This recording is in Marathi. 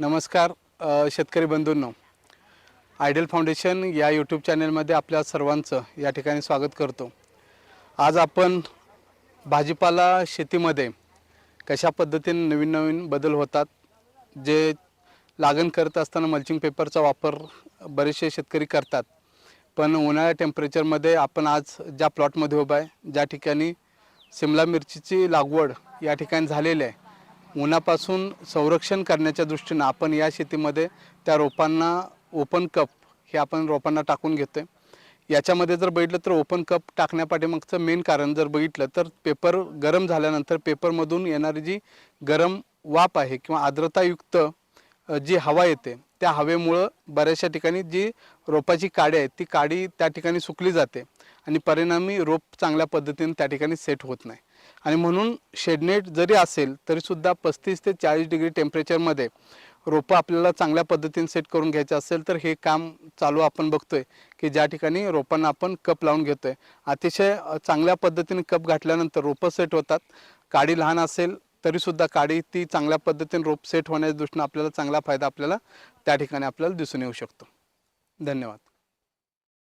नमस्कार अ, शेतकरी बंधूंनो. आयडल फाउंडेशन या यूट्यूब चॅनलमध्ये आपल्या सर्वांचं या ठिकाणी स्वागत करतो. आज आपण भाजीपाला शेतीमध्ये कशा पद्धतीने नवीन नवीन बदल होतात जे लागण करत असताना मल्चिंग पेपरचा वापर बरेचसे शेतकरी करतात पण उन्हाळ्या टेम्परेचरमध्ये आपण आज ज्या प्लॉटमध्ये उभा आहे ज्या ठिकाणी सिमला मिरचीची लागवड या ठिकाणी झालेली आहे उन्हापासून संरक्षण करण्याच्या दृष्टीनं आपण या शेतीमध्ये त्या रोपांना ओपन कप हे आपण रोपांना टाकून घेतो आहे याच्यामध्ये जर बघितलं तर ओपन कप टाकण्यापाठीमागचं मेन कारण जर बघितलं तर पेपर गरम झाल्यानंतर पेपरमधून येणारी जी गरम वाफ आहे किंवा आर्द्रतायुक्त जी हवा येते त्या हवेमुळं बऱ्याचशा ठिकाणी जी रोपाची काडी आहे ती काडी त्या ठिकाणी सुकली जाते आणि परिणामी रोप चांगल्या पद्धतीने त्या ठिकाणी सेट होत नाही. आणि म्हणून शेडनेट जरी असेल तरीसुद्धा पस्तीस ते चाळीस डिग्री टेम्परेचरमध्ये रोपं आपल्याला चांगल्या पद्धतीने सेट करून घ्यायचं असेल तर हे काम चालू आपण बघतोय की ज्या ठिकाणी रोपांना आपण कप लावून घेतोय. अतिशय चांगल्या पद्धतीने कप घातल्यानंतर रोपं सेट होतात. काडी लहान असेल तरीसुद्धा काडी ती चांगल्या पद्धतीने रोप सेट होण्याच्या दृष्टीनं आपल्याला चांगला फायदा आपल्याला त्या ठिकाणी आपल्याला दिसून येऊ शकतो. धन्यवाद.